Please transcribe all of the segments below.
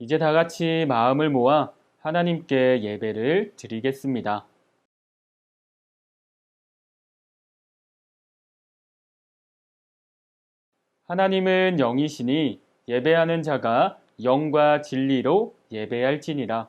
이제 다 같이 마음을 모아 하나님께 예배를 드리겠습니다. 하나님은 영이시니 예배하는 자가 영과 진리로 예배할지니라.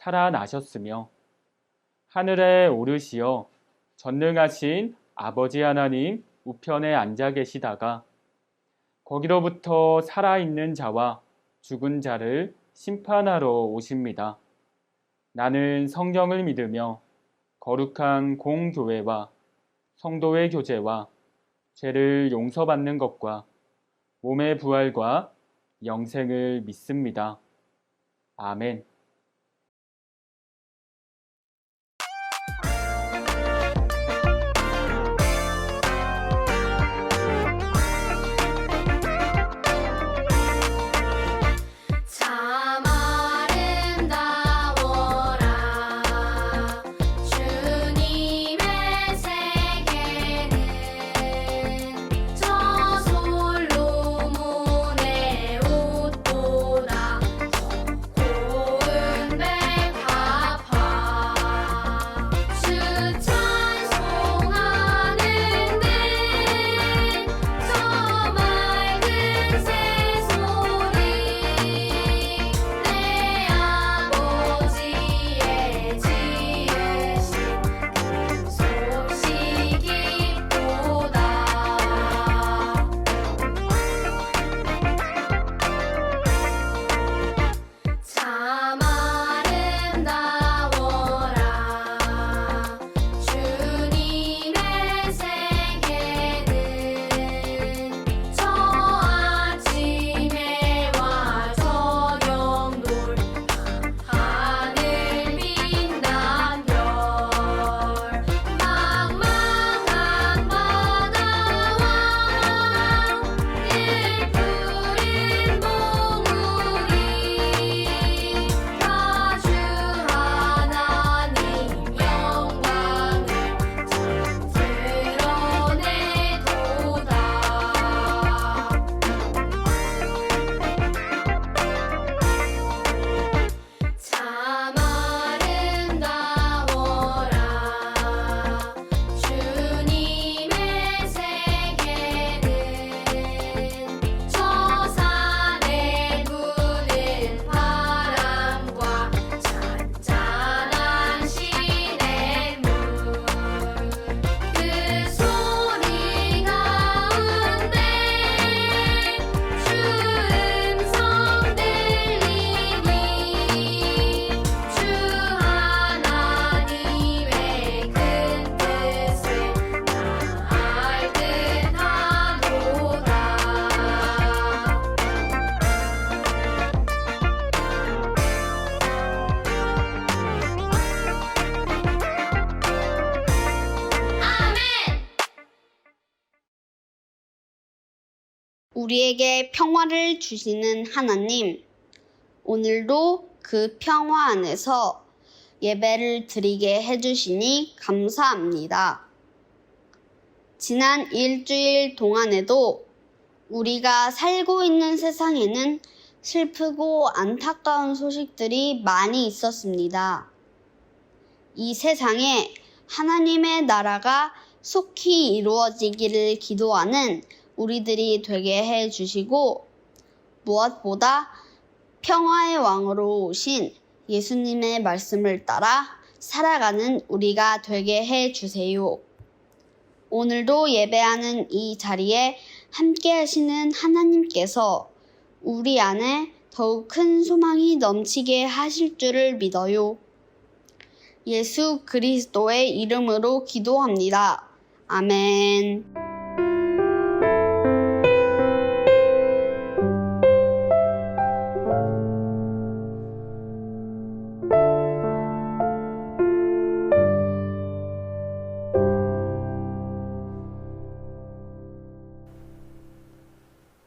살아나셨으며 하늘에 오르시어 전능하신 아버지 하나님 우편에 앉아 계시다가 거기로부터 살아있는 자와 죽은 자를 심판하러 오십니다. 나는 성령을 믿으며 거룩한 공교회와 성도의 교제와 죄를 용서받는 것과 몸의 부활과 영생을 믿습니다. 아멘. 우리에게 평화를 주시는 하나님, 오늘도 그 평화 안에서 예배를 드리게 해주시니 감사합니다. 지난 일주일 동안에도 우리가 살고 있는 세상에는 슬프고 안타까운 소식들이 많이 있었습니다. 이 세상에 하나님의 나라가 속히 이루어지기를 기도하는 우리들이 되게 해 주시고 무엇보다 평화의 왕으로 오신 예수님의 말씀을 따라 살아가는 우리가 되게 해 주세요. 오늘도 예배하는 이 자리에 함께 하시는 하나님께서 우리 안에 더욱 큰 소망이 넘치게 하실 줄을 믿어요. 예수 그리스도의 이름으로 기도합니다. 아멘.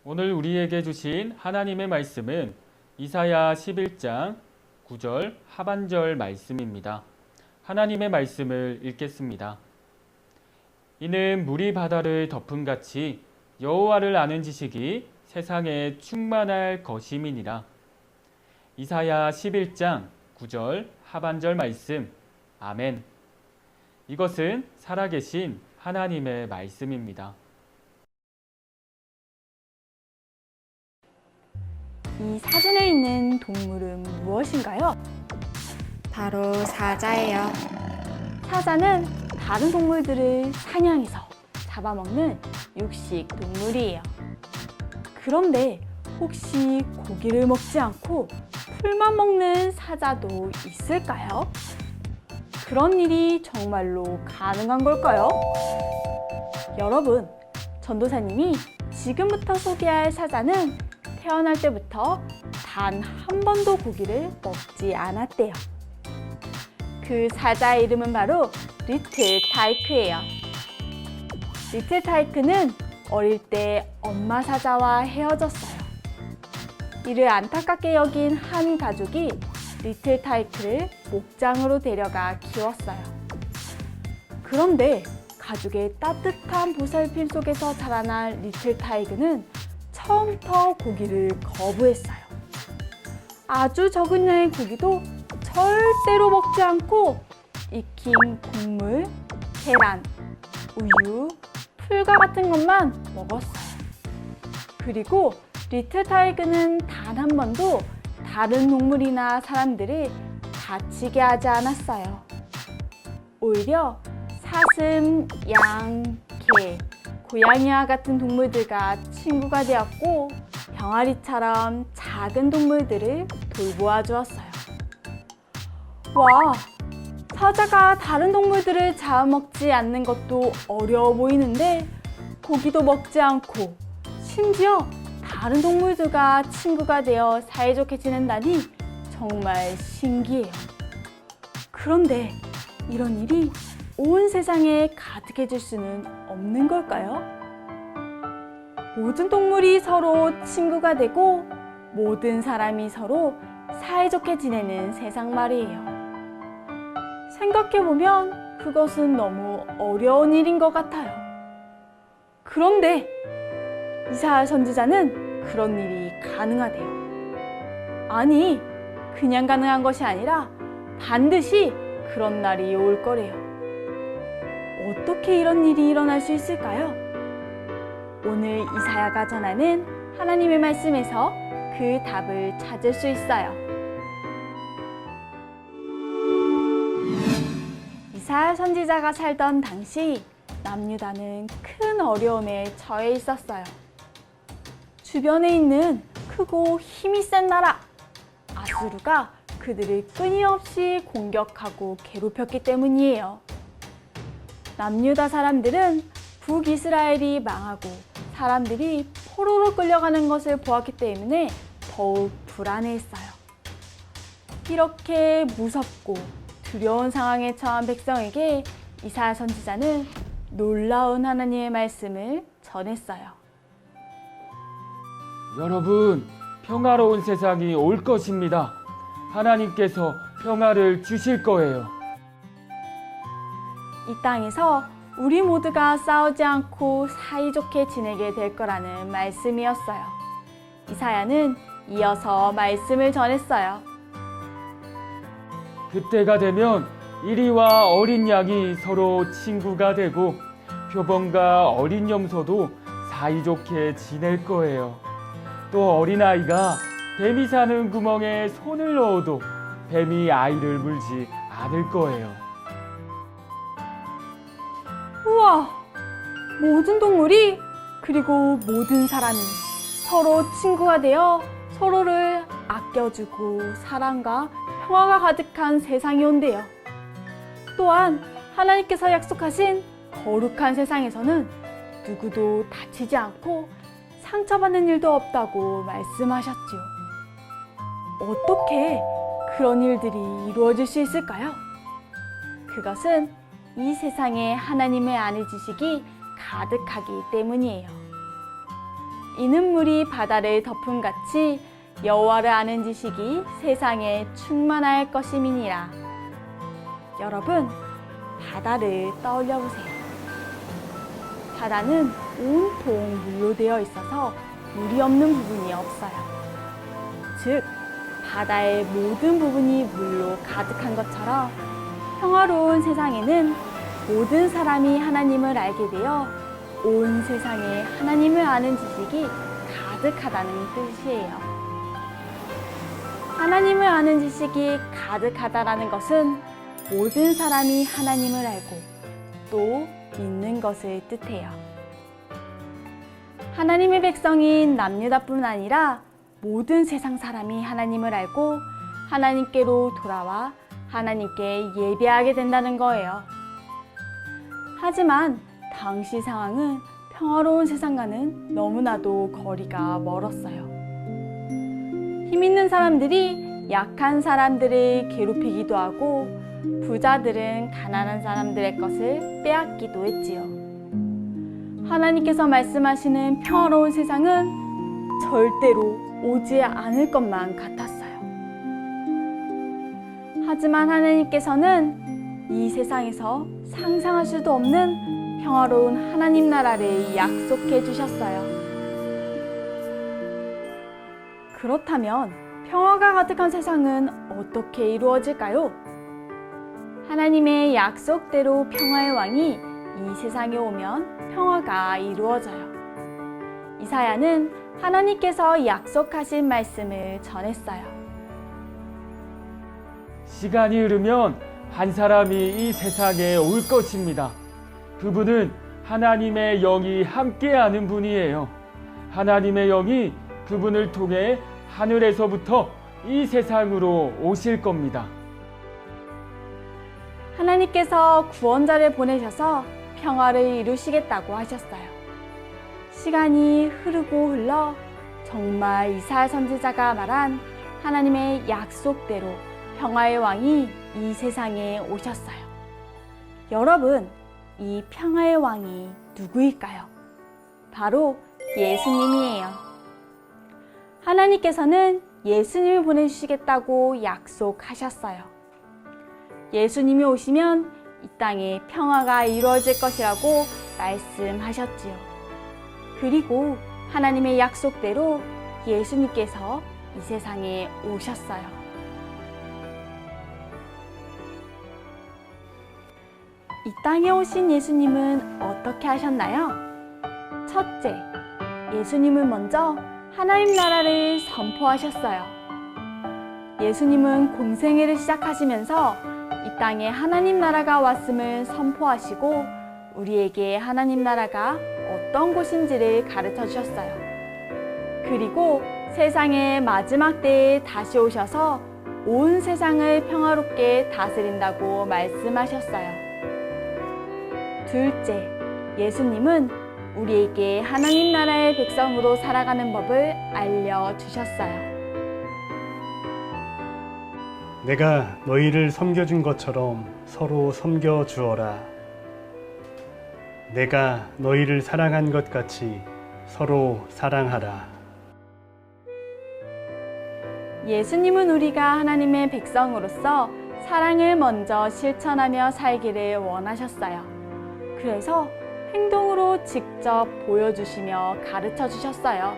오늘 우리에게 주신 하나님의 말씀은 이사야 11장 9절 하반절 말씀입니다. 하나님의 말씀을 읽겠습니다. 이는 물이 바다를 덮은 같이 여호와를 아는 지식이 세상에 충만할 것임이니라. 이사야 11장 9절 하반절 말씀. 아멘. 이것은 살아계신 하나님의 말씀입니다. 이 사진에 있는 동물은 무엇인가요? 바로 사자예요. 사자는 다른 동물들을 사냥해서 잡아먹는 육식 동물이에요. 그런데 혹시 고기를 먹지 않고 풀만 먹는 사자도 있을까요? 그런 일이 정말로 가능한 걸까요? 여러분, 전도사님이 지금부터 소개할 사자는 태어날 때부터 단 한 번도 고기를 먹지 않았대요. 그 사자의 이름은 바로 리틀 타이크예요. 리틀 타이크는 어릴 때 엄마 사자와 헤어졌어요. 이를 안타깝게 여긴 한 가족이 리틀 타이크를 목장으로 데려가 키웠어요. 그런데 가족의 따뜻한 보살핌 속에서 자라난 리틀 타이그는 처음부터 고기를 거부했어요. 아주 적은 양의 고기도 절대로 먹지 않고 익힌 곡물, 계란, 우유, 풀과 같은 것만 먹었어요. 그리고 리틀 타이그는 단 한 번도 다른 동물이나 사람들을 다치게 하지 않았어요. 오히려 사슴, 양, 개, 고양이와 같은 동물들과 친구가 되었고 병아리처럼 작은 동물들을 돌보아 주었어요. 와, 사자가 다른 동물들을 잡아먹지 않는 것도 어려워 보이는데 고기도 먹지 않고 심지어 다른 동물들과 친구가 되어 사이좋게 지낸다니 정말 신기해요. 그런데 이런 일이 온 세상에 가득해질 수는 없는 걸까요? 모든 동물이 서로 친구가 되고 모든 사람이 서로 사이좋게 지내는 세상 말이에요. 생각해보면 그것은 너무 어려운 일인 것 같아요. 그런데 이사야 선지자는 그런 일이 가능하대요. 아니, 그냥 가능한 것이 아니라 반드시 그런 날이 올 거래요. 어떻게 이런 일이 일어날 수 있을까요? 오늘 이사야가 전하는 하나님의 말씀에서 그 답을 찾을 수 있어요. 이사야 선지자가 살던 당시 남유다는 큰 어려움에 처해 있었어요. 주변에 있는 크고 힘이 센 나라 아수르가 그들을 끊임없이 공격하고 괴롭혔기 때문이에요. 남유다 사람들은 북이스라엘이 망하고 사람들이 포로로 끌려가는 것을 보았기 때문에 더욱 불안해했어요. 이렇게 무섭고 두려운 상황에 처한 백성에게 이사야 선지자는 놀라운 하나님의 말씀을 전했어요. 여러분, 평화로운 세상이 올 것입니다. 하나님께서 평화를 주실 거예요. 이 땅에서 우리 모두가 싸우지 않고 사이좋게 지내게 될 거라는 말씀이었어요. 이사야는 이어서 말씀을 전했어요. 그때가 되면 이리와 어린 양이 서로 친구가 되고 표범과 어린 염소도 사이좋게 지낼 거예요. 또 어린아이가 뱀이 사는 구멍에 손을 넣어도 뱀이 아이를 물지 않을 거예요. 모든 동물이 그리고 모든 사람이 서로 친구가 되어 서로를 아껴주고 사랑과 평화가 가득한 세상이 온대요. 또한 하나님께서 약속하신 거룩한 세상에서는 누구도 다치지 않고 상처받는 일도 없다고 말씀하셨지요. 어떻게 그런 일들이 이루어질 수 있을까요? 그것은 이 세상에 하나님의 아는 지식이 가득하기 때문이에요. 이는 물이 바다를 덮음 같이 여호와를 아는 지식이 세상에 충만할 것임이니라. 여러분, 바다를 떠올려 보세요. 바다는 온통 물로 되어 있어서 물이 없는 부분이 없어요. 즉, 바다의 모든 부분이 물로 가득한 것처럼 평화로운 세상에는 모든 사람이 하나님을 알게 되어 온 세상에 하나님을 아는 지식이 가득하다는 뜻이에요. 하나님을 아는 지식이 가득하다라는 것은 모든 사람이 하나님을 알고 또 믿는 것을 뜻해요. 하나님의 백성인 남유다뿐 아니라 모든 세상 사람이 하나님을 알고 하나님께로 돌아와 하나님께 예배하게 된다는 거예요. 하지만 당시 상황은 평화로운 세상과는 너무나도 거리가 멀었어요. 힘 있는 사람들이 약한 사람들을 괴롭히기도 하고 부자들은 가난한 사람들의 것을 빼앗기도 했지요. 하나님께서 말씀하시는 평화로운 세상은 절대로 오지 않을 것만 같았어요. 하지만 하나님께서는 이 세상에서 상상할 수도 없는 평화로운 하나님 나라를 약속해 주셨어요. 그렇다면 평화가 가득한 세상은 어떻게 이루어질까요? 하나님의 약속대로 평화의 왕이 이 세상에 오면 평화가 이루어져요. 이사야는 하나님께서 약속하신 말씀을 전했어요. 시간이 흐르면 한 사람이 이 세상에 올 것입니다. 그분은 하나님의 영이 함께하는 분이에요. 하나님의 영이 그분을 통해 하늘에서부터 이 세상으로 오실 겁니다. 하나님께서 구원자를 보내셔서 평화를 이루시겠다고 하셨어요. 시간이 흐르고 흘러 정말 이사야 선지자가 말한 하나님의 약속대로 평화의 왕이 이 세상에 오셨어요. 여러분, 이 평화의 왕이 누구일까요? 바로 예수님이에요. 하나님께서는 예수님을 보내주시겠다고 약속하셨어요. 예수님이 오시면 이 땅에 평화가 이루어질 것이라고 말씀하셨지요. 그리고 하나님의 약속대로 예수님께서 이 세상에 오셨어요. 이 땅에 오신 예수님은 어떻게 하셨나요? 첫째, 예수님은 먼저 하나님 나라를 선포하셨어요. 예수님은 공생애를 시작하시면서 이 땅에 하나님 나라가 왔음을 선포하시고 우리에게 하나님 나라가 어떤 곳인지를 가르쳐 주셨어요. 그리고 세상의 마지막 때에 다시 오셔서 온 세상을 평화롭게 다스린다고 말씀하셨어요. 둘째, 예수님은 우리에게 하나님 나라의 백성으로 살아가는 법을 알려주셨어요. 내가 너희를 섬겨준 것처럼 서로 섬겨 주어라. 내가 너희를 사랑한 것 같이 서로 사랑하라. 예수님은 우리가 하나님의 백성으로서 사랑을 먼저 실천하며 살기를 원하셨어요. 그래서 행동으로 직접 보여주시며 가르쳐 주셨어요.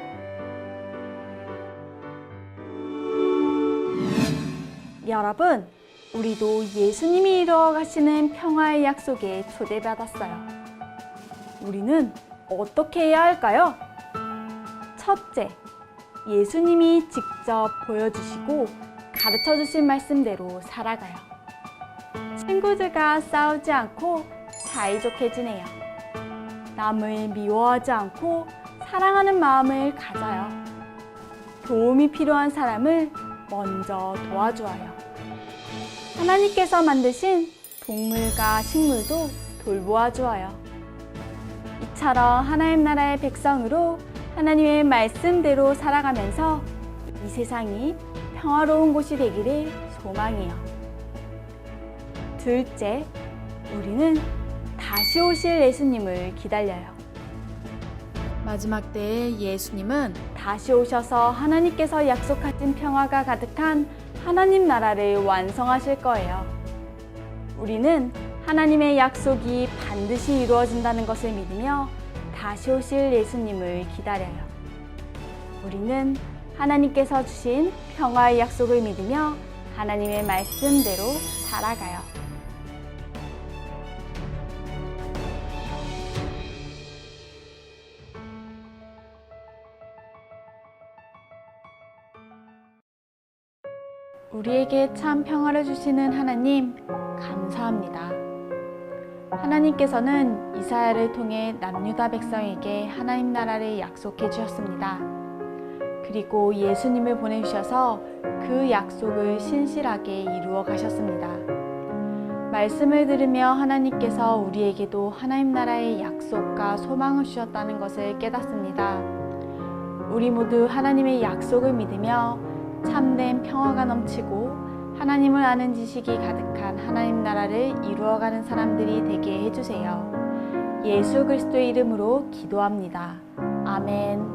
여러분, 우리도 예수님이 이루어 가시는 평화의 약속에 초대받았어요. 우리는 어떻게 해야 할까요? 첫째, 예수님이 직접 보여주시고 가르쳐 주신 말씀대로 살아가요. 친구들과 싸우지 않고 사이좋게 지내요. 남을 미워하지 않고 사랑하는 마음을 가져요. 도움이 필요한 사람을 먼저 도와주어요. 하나님께서 만드신 동물과 식물도 돌보아 주어요. 이처럼 하나님 나라의 백성으로 하나님의 말씀대로 살아가면서 이 세상이 평화로운 곳이 되기를 소망해요. 둘째, 우리는 다시 오실 예수님을 기다려요. 마지막 때에 예수님은 다시 오셔서 하나님께서 약속하신 평화가 가득한 하나님 나라를 완성하실 거예요. 우리는 하나님의 약속이 반드시 이루어진다는 것을 믿으며 다시 오실 예수님을 기다려요. 우리는 하나님께서 주신 평화의 약속을 믿으며 하나님의 말씀대로 살아가요. 우리에게 참 평화를 주시는 하나님, 감사합니다. 하나님께서는 이사야를 통해 남유다 백성에게 하나님 나라를 약속해 주셨습니다. 그리고 예수님을 보내주셔서 그 약속을 신실하게 이루어 가셨습니다. 말씀을 들으며 하나님께서 우리에게도 하나님 나라의 약속과 소망을 주셨다는 것을 깨닫습니다. 우리 모두 하나님의 약속을 믿으며 참된 평화가 넘치고 하나님을 아는 지식이 가득한 하나님 나라를 이루어가는 사람들이 되게 해주세요. 예수 그리스도의 이름으로 기도합니다. 아멘.